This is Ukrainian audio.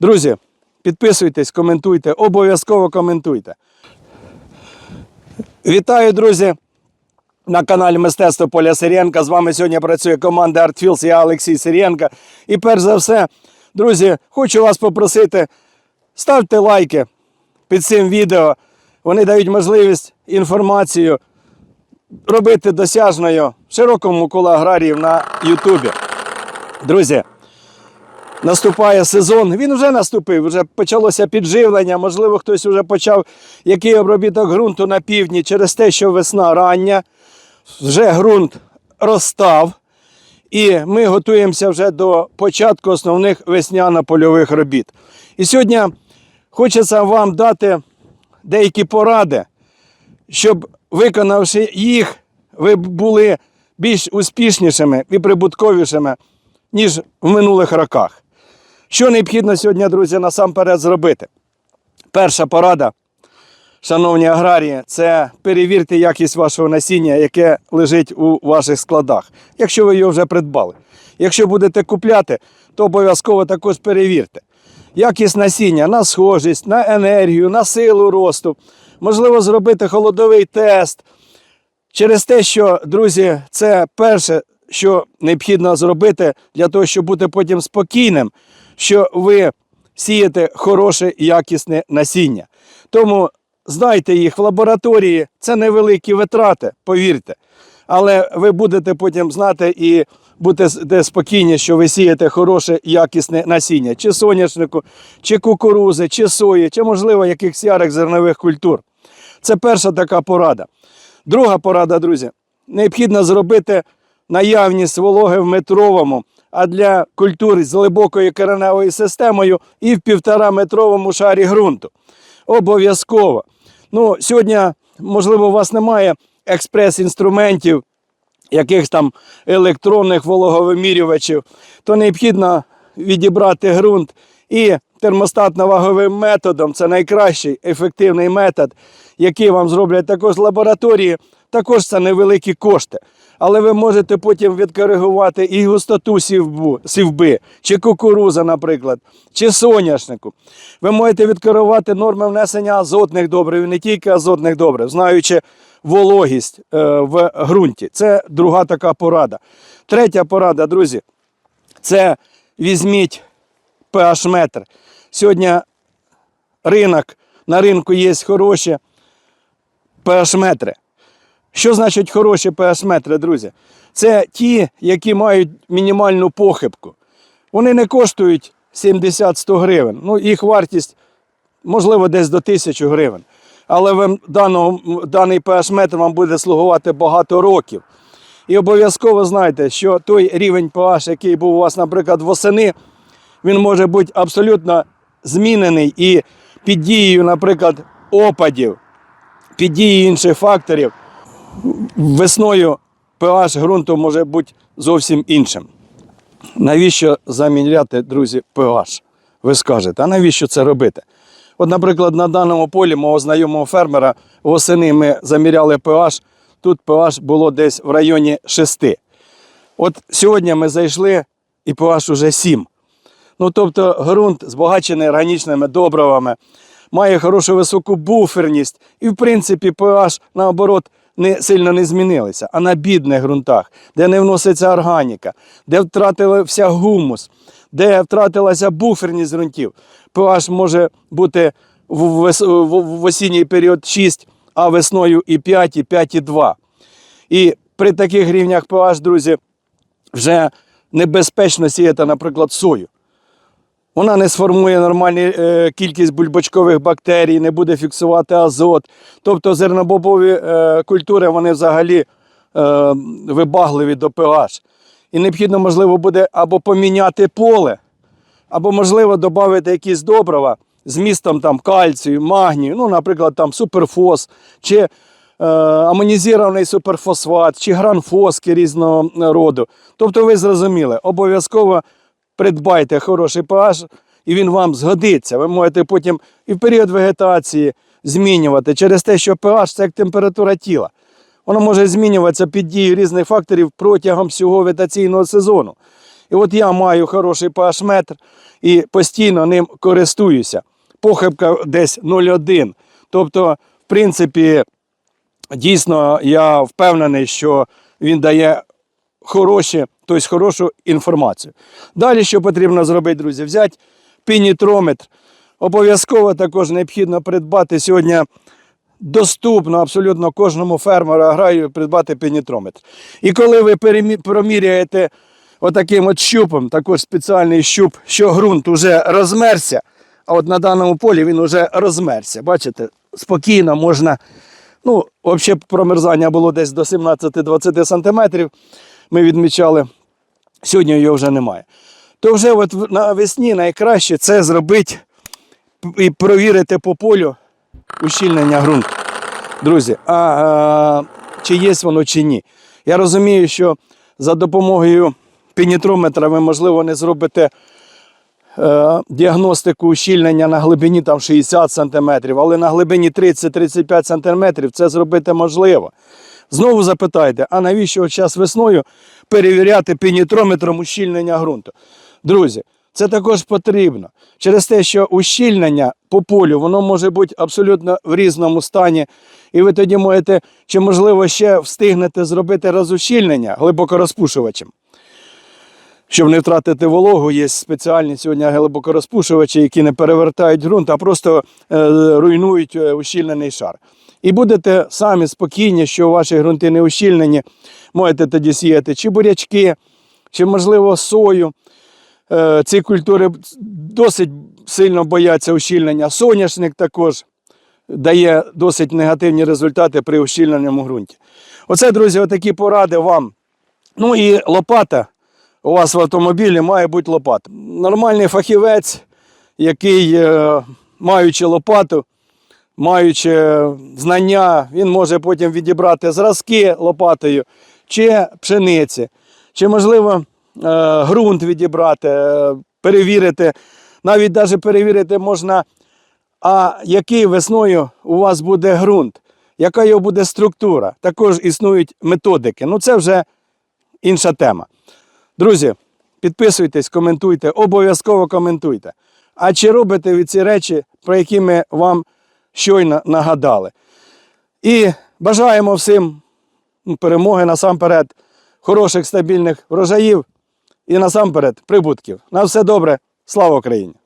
Друзі, підписуйтесь, коментуйте, обов'язково коментуйте. Вітаю, друзі! На каналі Мистецтво Поля Сиренка. З вами сьогодні працює команда ArtFields, я Олексій Сиренко. І перш за все, друзі, хочу вас попросити, ставте лайки під цим відео. Вони дають можливість інформацію робити досяжною широкому колу аграріїв на Ютубі. Друзі, наступає сезон. Він вже наступив, вже почалося підживлення. Можливо, хтось вже почав який обробіток ґрунту на півдні через те, що весна рання, вже ґрунт розстав. І ми готуємося вже до початку основних весняно-польових робіт. І сьогодні хочеться вам дати деякі поради, щоб виконавши їх, ви були більш успішнішими і прибутковішими, ніж в минулих роках. Що необхідно сьогодні, друзі, насамперед зробити? Перша порада, шановні аграрії, це перевірте якість вашого насіння, яке лежить у ваших складах, якщо ви його вже придбали. Якщо будете купляти, то обов'язково також перевірте. Якість насіння на схожість, на енергію, на силу росту. Можливо, зробити холодовий тест. Через те, що, друзі, це перше, що необхідно зробити для того, щоб бути потім спокійним, що ви сієте хороше якісне насіння. Тому здайте їх в лабораторії, це невеликі витрати, повірте. Але ви будете потім знати і будете спокійні, що ви сієте хороше якісне насіння, чи соняшнику, чи кукурузи, чи сої, чи, можливо, якихось ярих зернових культур. Це перша така порада. Друга порада, друзі, необхідно зробити наявність вологи в метровому, а для культур з глибокою кореневою системою і в півтора метровому шарі ґрунту. Обов'язково. Ну, сьогодні, можливо, у вас немає експрес-інструментів, якихось там електронних вологовимірювачів, то необхідно відібрати ґрунт і термостатно-ваговим методом це найкращий ефективний метод, який вам зроблять також лабораторії. Також це невеликі кошти. Але ви можете потім відкоригувати і густоту сівбу, сівби, чи кукуруза, наприклад, чи соняшнику. Ви можете відкоригувати норми внесення азотних добрив, не тільки азотних добрив, знаючи вологість е, в ґрунті. Це друга така порада. Третя порада, друзі, це візьміть pH-метр. Сьогодні ринок, на ринку є хороші pH-метри. Що значить хороші pH-метри, друзі? Це ті, які мають мінімальну похибку. Вони не коштують 70-100 гривень. Ну, їх вартість, можливо, десь до 1000 гривень. Але вам даного, даний pH-метр вам буде слугувати багато років. І обов'язково знайте, що той рівень pH, який був у вас, наприклад, восени, він може бути абсолютно змінений і під дією, наприклад, опадів, під дією інших факторів, весною pH ґрунту може бути зовсім іншим. Навіщо заміряти, друзі, pH? Ви скажете, а навіщо це робити? От, наприклад, на даному полі мого знайомого фермера восени ми заміряли pH, тут pH було десь в районі 6. От сьогодні ми зайшли і pH уже 7. Ну, тобто ґрунт збагачений органічними добривами, має хорошу високу буферність, і, в принципі, pH, наоборот, не сильно не змінилися. А на бідних ґрунтах, де не вноситься органіка, де втратився гумус, де втратилася буферність ґрунтів, pH може бути в, осінній період 6, а весною і 5, і 5,2. І при таких рівнях pH, друзі, вже небезпечно сіяти, наприклад, сою. Вона не сформує нормальну е, кількість бульбочкових бактерій, не буде фіксувати азот. Тобто зернобобові е, культури вони взагалі е, вибагливі до pH. І необхідно, можливо, буде або поміняти поле, або, можливо, додати якісь добрива з містом там, кальцію, магнію, ну, наприклад, там суперфос, чи е, амонізований суперфосфат, чи гранфоски різного роду. Тобто, ви зрозуміли, обов'язково придбайте хороший pH, і він вам згодиться. Ви можете потім і в період вегетації змінювати через те, що pH це як температура тіла. Воно може змінюватися під дією різних факторів протягом всього вегетаційного сезону. І от я маю хороший pH метр і постійно ним користуюся. Похибка десь 0,1. Тобто, в принципі, дійсно я впевнений, що він дає хороші, тобто хорошу інформацію. Далі, що потрібно зробити, друзі, взяти пінітрометр. Обов'язково також необхідно придбати сьогодні доступно абсолютно кожному фермеру аграрію придбати пенітрометр. І коли ви проміряєте отаким от щупом, також спеціальний щуп, що ґрунт уже розмерся, а от на даному полі він уже розмерся. Бачите, спокійно можна. Ну, взагалі промерзання було десь до 17-20 сантиметрів. Ми відмічали, сьогодні його вже немає. То вже от навесні найкраще це зробити і провірити по полю ущільнення ґрунту. Друзі, а, а чи є воно чи ні? Я розумію, що за допомогою пенітрометра ви, можливо, не зробите е, діагностику ущільнення на глибині там, 60 см, але на глибині 30-35 см це зробити можливо. Знову запитайте, а навіщо от час весною перевіряти пенітрометром ущільнення ґрунту? Друзі, це також потрібно. Через те, що ущільнення по полю воно може бути абсолютно в різному стані. І ви тоді можете, чи можливо ще встигнете зробити розущільнення глибокорозпушувачем. Щоб не втратити вологу, є спеціальні сьогодні глибокорозпушувачі, які не перевертають ґрунт, а просто е, руйнують е, ущільнений шар. І будете самі спокійні, що ваші ґрунти не ущільнені. Можете тоді сіяти чи бурячки, чи, можливо, сою. Е, ці культури досить сильно бояться ущільнення. Соняшник також дає досить негативні результати при ущільненому ґрунті. Оце, друзі, отакі поради вам. Ну і лопата. У вас в автомобілі має бути лопата. Нормальний фахівець, який, е, маючи лопату, маючи знання, він може потім відібрати зразки лопатою, чи пшениці, чи, можливо, е, ґрунт відібрати, е, перевірити. Навіть навіть перевірити можна, а який весною у вас буде ґрунт, яка його буде структура. Також існують методики. Ну це вже інша тема. Друзі, підписуйтесь, коментуйте, обов'язково коментуйте. А чи робите ви ці речі, про які ми вам щойно нагадали? І бажаємо всім перемоги насамперед, хороших стабільних врожаїв і насамперед прибутків. На все добре, слава Україні!